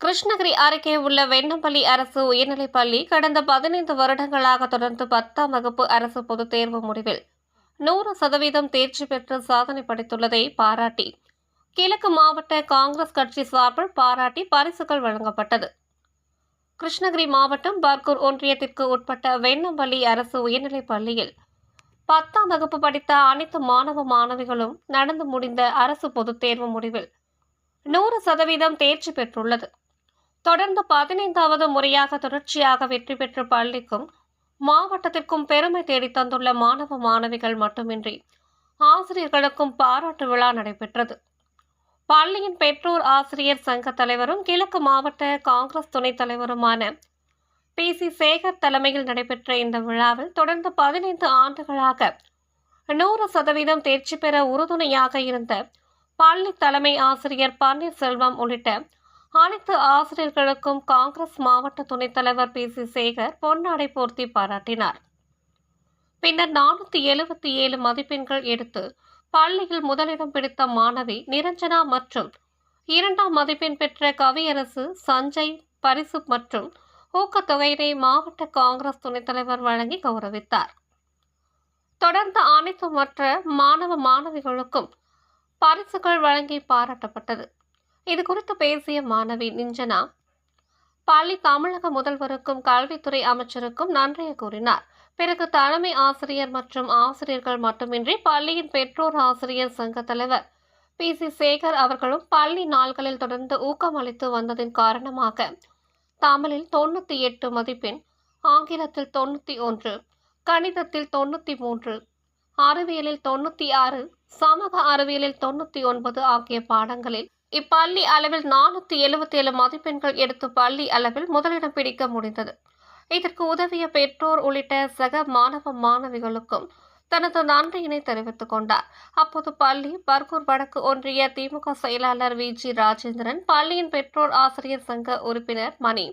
கிருஷ்ணகிரி அருகே உள்ள வெண்ணம்பள்ளி அரசு உயர்நிலைப் பள்ளி கடந்த பதினைந்து வருடங்களாக தொடர்ந்து பத்தாம் வகுப்பு அரசு பொதுத் தேர்வு முடிவில் நூறு சதவீதம் தேர்ச்சி பெற்று சாதனை படைத்துள்ளதை பாராட்டி. கிழக்கு மாவட்ட காங்கிரஸ் கட்சி சார்பில் பாராட்டி பரிசுகள் வழங்கப்பட்டது. கிருஷ்ணகிரி மாவட்டம் பர்கூர் ஒன்றியத்திற்கு உட்பட்ட வெண்ணம்பள்ளி அரசு உயர்நிலைப் பள்ளியில் பத்தாம் வகுப்பு படித்த அனைத்து மாணவ மாணவிகளும் நடந்து முடிந்த அரசு பொதுத் தேர்வு முடிவில் நூறு சதவீதம் தேர்ச்சி பெற்றுள்ளது. தொடர்ந்து பதினைந்தாவது முறையாக தொடர்ச்சியாக வெற்றி பெற்ற பள்ளிக்கும் மாவட்டத்திற்கும் பெருமை தேடி தந்துள்ள மாணவ மாணவிகள் மட்டுமின்றி ஆசிரியர்களுக்கும் பாராட்டு விழா நடைபெற்றது. பள்ளியின் பெற்றோர் ஆசிரியர் சங்க தலைவரும் கிழக்கு மாவட்ட காங்கிரஸ் துணைத் தலைவருமான பி. சி. சேகர் தலைமையில் நடைபெற்ற இந்த விழாவில் தொடர்ந்து பதினைந்து ஆண்டுகளாக நூறு சதவீதம் தேர்ச்சி பெற உறுதுணையாக இருந்த பள்ளி தலைமை ஆசிரியர் பன்னீர்செல்வம் உள்ளிட்ட அனைத்து ஆசிரியர்களுக்கும் காங்கிரஸ் மாவட்ட துணைத் தலைவர் பி. சி. சேகர் பொன்னாடை போர்த்தி பாராட்டினார். பின்னர் நானூற்றி எழுபத்தி ஏழு மதிப்பெண்கள் எடுத்து பள்ளியில் முதலிடம் பிடித்த மாணவி நிரஞ்சனா மற்றும் இரண்டாம் மதிப்பெண் பெற்ற கவியரசு சஞ்சய் பரிசு மற்றும் ஊக்கத்தொகையினை மாவட்ட காங்கிரஸ் துணைத் தலைவர் வழங்கி கௌரவித்தார். தொடர்ந்து அனைத்து மற்ற மாணவ மாணவிகளுக்கும் பரிசுகள் வழங்கி பாராட்டப்பட்டது. இது குறித்து பேசிய மாணவி நிஞ்சனா பள்ளி தமிழக முதல்வருக்கும் கல்வித்துறை அமைச்சருக்கும் நன்றியை கூறினார். பிறகு தலைமை ஆசிரியர் மற்றும் ஆசிரியர்கள் மட்டுமின்றி பள்ளியின் பெற்றோர் ஆசிரியர் சங்க தலைவர் பி சி சேகர் அவர்களும் பள்ளி நாள்களில் தொடர்ந்து ஊக்கமளித்து வந்ததின் காரணமாக தமிழில் தொண்ணூற்றி எட்டு மதிப்பெண் ஆங்கிலத்தில் தொண்ணூற்றி ஒன்று கணிதத்தில் தொண்ணூற்றி மூன்று அறிவியலில் தொண்ணூற்றி ஆறு சமூக அறிவியலில் தொண்ணூற்றி ஒன்பது ஆகிய பாடங்களில் இப்பள்ளி அளவில் நானூற்றி எழுபத்தி ஏழு மதிப்பெண்கள் எடுத்து பள்ளி அளவில் முதலிடம் பிடிக்க முடிந்தது. இதற்கு உதவிய பெற்றோர் உள்ளிட்ட சக மாணவ மாணவிகளுக்கும் தனது நன்றியினை தெரிவித்துக் கொண்டார். அப்போது பள்ளி பர்கூர் வடக்கு ஒன்றிய திமுக செயலாளர் வி. ஜி. ராஜேந்திரன் பள்ளியின் பெற்றோர் ஆசிரியர் சங்க உறுப்பினர் மணி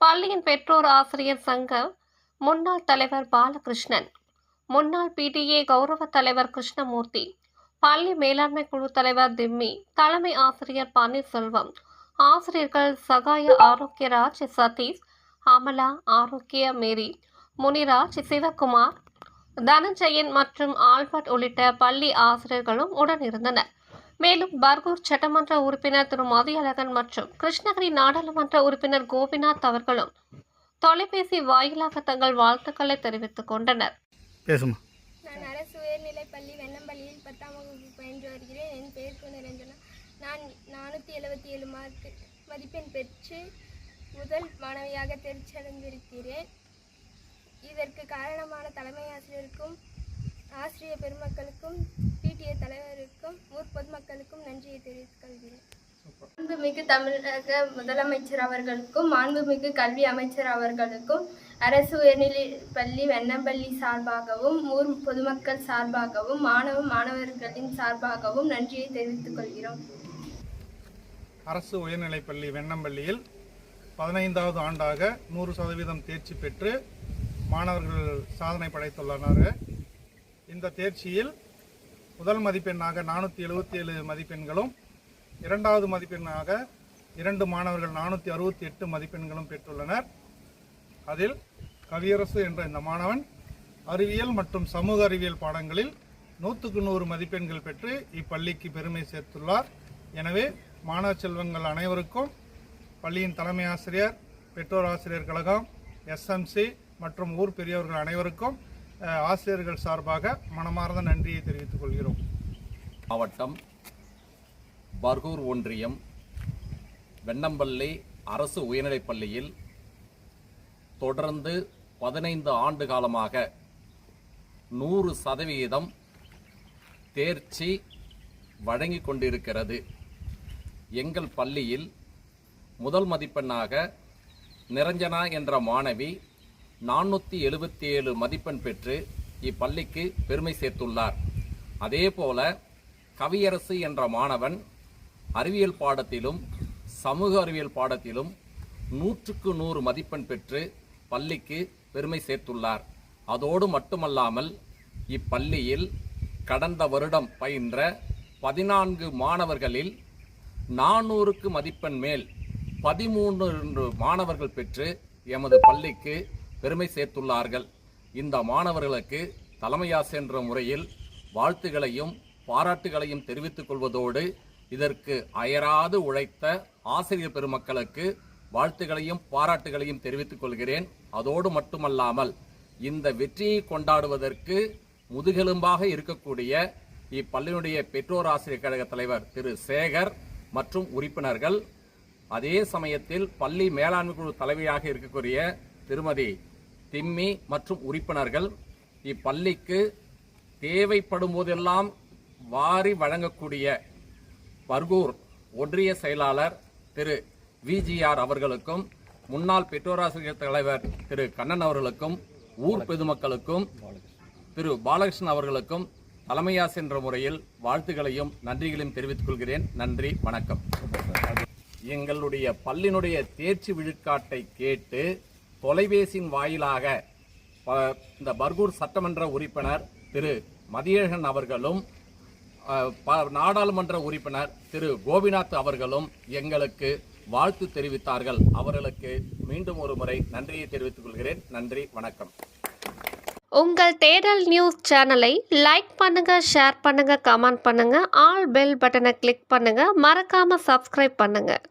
பள்ளியின் பெற்றோர் ஆசிரியர் சங்க முன்னாள் தலைவர் பாலகிருஷ்ணன் முன்னாள் பிடிஏ கௌரவ தலைவர் கிருஷ்ணமூர்த்தி பள்ளி மேலாண்மை குழு தலைவர் திம்மி தலைமை ஆசிரியர் பன்னீர்செல்வம் ஆசிரியர்கள் சகாய ஆரோக்கியராஜ் சதீஷ் அமலா ஆரோக்கிய மேரி முனிராஜ் சிவகுமார் தனஞ்சயன் மற்றும் ஆல்பர்ட் உள்ளிட்ட பள்ளி ஆசிரியர்களும் உடன் இருந்தனர் மேலும் பர்கூர் சட்டமன்ற உறுப்பினர் திரு. மதியழகன் மற்றும் கிருஷ்ணகிரி நாடாளுமன்ற உறுப்பினர் கோபிநாத் அவர்களும் தொலைபேசி வாயிலாக தங்கள் வாழ்த்துக்களை தெரிவித்துக் கொண்டனர். பேசுமா? நான் அரசு உயர்நிலைப் பள்ளி வெண்ணம்பள்ளியில் பத்தாம் வகுப்பு பயின்று வருகிறேன். என் பெயர் கு நிரஞ்சனா நான் நானூற்றி எழுபத்தி ஏழு மார்க் மதிப்பெண் பெற்று முதல் மாணவியாக தேர்ச்சி அடைந்திருக்கிறேன் இதற்கு காரணமான தலைமை ஆசிரியருக்கும் ஆசிரியர் பெருமக்களுக்கும் பிடிஏ தலைவருக்கும் ஊர் பொதுமக்களுக்கும் நன்றியை தெரிவித்துக் கொள்கிறேன் மாண்புமிகு தமிழக முதலமைச்சர் அவர்களுக்கும் மாண்புமிகு கல்வி அமைச்சர் அவர்களுக்கும் அரசு உயர்நிலைப் பள்ளி வெண்ணம்பள்ளி சார்பாகவும் ஊர் பொதுமக்கள் சார்பாகவும் மாணவ மாணவர்களின் சார்பாகவும் நன்றியை தெரிவித்துக் கொள்கிறோம் அரசு உயர்நிலைப்பள்ளி வெண்ணம்பள்ளியில் பதினைந்தாவது ஆண்டாக நூறு சதவீதம் தேர்ச்சி பெற்று மாணவர்கள் சாதனை படைத்துள்ளனர். இந்த தேர்ச்சியில் முதல் மதிப்பெண்ணாக நானூற்றி எழுபத்தி ஏழு மதிப்பெண்களும் இரண்டாவது மதிப்பெண்ணாக இரண்டு மாணவர்கள் நானூற்றி அறுபத்தி எட்டு மதிப்பெண்களும் பெற்றுள்ளனர். அதில் கவியரசு என்ற இந்த மாணவன் அறிவியல் மற்றும் சமூக அறிவியல் பாடங்களில் நூற்றுக்கு நூறு மதிப்பெண்கள் பெற்று இப்பள்ளிக்கு பெருமை சேர்த்துள்ளார். எனவே மாணவ செல்வங்கள் அனைவருக்கும் பள்ளியின் தலைமை ஆசிரியர் பெற்றோர் ஆசிரியர் கழகம் எஸ்எம்சி மற்றும் ஊர் பெரியவர்கள் அனைவருக்கும் ஆசிரியர்கள் சார்பாக மனமார்ந்த நன்றியை தெரிவித்துக் கொள்கிறோம். மாவட்டம் பர்கூர் ஒன்றியம் வெண்ணம்பள்ளி அரசு உயர்நிலைப் பள்ளியில் தொடர்ந்து பதினைந்து ஆண்டு காலமாக நூறு சதவிகிதம் தேர்ச்சி வழங்கிக் கொண்டிருக்கிறது. எங்கள் பள்ளியில் முதல் மதிப்பெண்ணாக நிரஞ்சனா என்ற மாணவி நானூற்றி எழுபத்தி ஏழு மதிப்பெண் பெற்று இப்பள்ளிக்கு பெருமை சேர்த்துள்ளார். அதேபோல கவியரசு என்ற மாணவன் அறிவியல் பாடத்திலும் சமூக அறிவியல் பாடத்திலும் நூற்றுக்கு நூறு மதிப்பெண் பெற்று பள்ளிக்கு பெருமை சேர்த்துள்ளார். அதோடு மட்டுமல்லாமல் இப்பள்ளியில் கடந்த வருடம் பயின்ற பதினான்கு மாணவர்களில் நானூறுக்கு மதிப்பெண் மேல் பதிமூன்று மாணவர்கள் பெற்று எமது பள்ளிக்கு பெருமை சேர்த்துள்ளார்கள். இந்த மாணவர்களுக்கு தலைமையாசிரியர் என்ற முறையில் வாழ்த்துகளையும் பாராட்டுகளையும் தெரிவித்துக் கொள்வதோடு இதற்கு அயராது உழைத்த ஆசிரியர் பெருமக்களுக்கு வாழ்த்துகளையும் பாராட்டுகளையும் தெரிவித்துக் கொள்கிறேன். அதோடு மட்டுமல்லாமல் இந்த வெற்றியை கொண்டாடுவதற்கு முதுகெலும்பாக இருக்கக்கூடிய இப்பள்ளியினுடைய பெற்றோர் ஆசிரியர் கழக தலைவர் திரு சேகர் மற்றும் உறுப்பினர்கள் அதே சமயத்தில் பள்ளி மேலாண்மை குழு தலைவியாக இருக்கக்கூடிய திருமதி திம்மி மற்றும் உறுப்பினர்கள் இப்பள்ளிக்கு தேவைப்படும் போதெல்லாம் வாரி வழங்கக்கூடிய பர்கூர் ஒன்றிய செயலாளர் திரு விஜிஆர் அவர்களுக்கும் முன்னாள் பெற்றோராசிரியர் தலைவர் திரு கண்ணன் அவர்களுக்கும் ஊர் பொதுமக்களுக்கும் திரு பாலகிருஷ்ணன் அவர்களுக்கும் தலைமையாசி என்ற முறையில் வாழ்த்துக்களையும் நன்றிகளையும் தெரிவித்துக் கொள்கிறேன். நன்றி வணக்கம். எங்களுடைய பள்ளியினுடைய தேர்ச்சி விழுக்காட்டை கேட்டு தொலைபேசியின் வாயிலாக இந்த பர்கூர் சட்டமன்ற உறுப்பினர் திரு மதியழகன் அவர்களும் ப- நாடாளுமன்ற உறுப்பினர் திரு கோபிநாத் அவர்களும் எங்களுக்கு வாழ்த்து தெரிவித்தார்கள். அவர்களுக்கு மீண்டும் ஒரு முறை நன்றியை தெரிவித்துக் கொள்கிறேன். நன்றி வணக்கம். உங்கள் தேடல் நியூஸ் சேனலை லைக் பண்ணுங்க ஷேர் பண்ணுங்க கமெண்ட் பண்ணுங்க ஆல் பெல் பட்டனை கிளிக் பண்ணுங்க மறக்காம சப்ஸ்கிரைப் பண்ணுங்க.